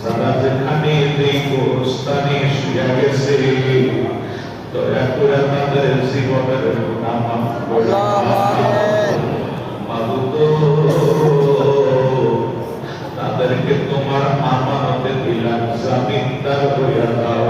Sadat Khanede Gorostane Shuyagese দয়া করে তাদের জীবনের মাবুদ তাদেরকে তোমার আমানতে দিলাম জামিনদার হইয়া দাও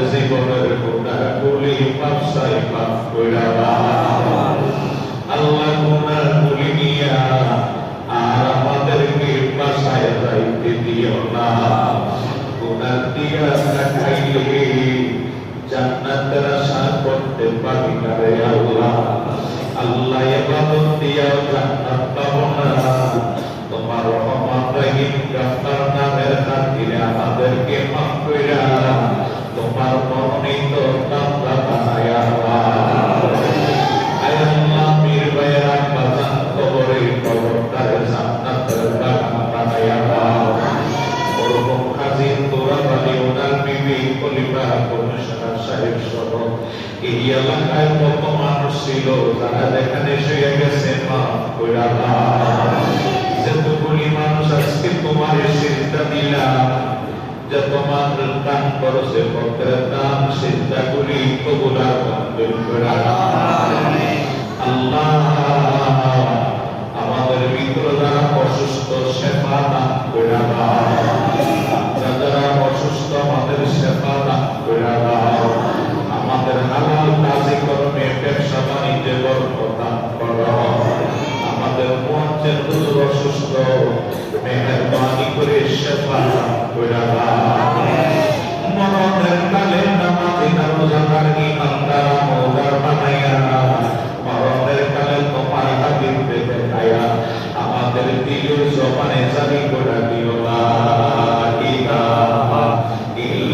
এলাকায় কত মানুষ ছিল যারা যেখানে শুয়ে গেছে মাফ কইরা যতগুলি মানুষ আজকে তোমার সিজদা দিলাম যে তোমার দান করছে পত্রের দান সিদ্ধাগুলি কবুলার মঞ্জুর দাও আল্লাহ, আমাদের মিত্র যারা অসুস্থ সেবা দান করে। যারা অসুস্থ, আমাদের সেবা দান কইরা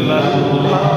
lado do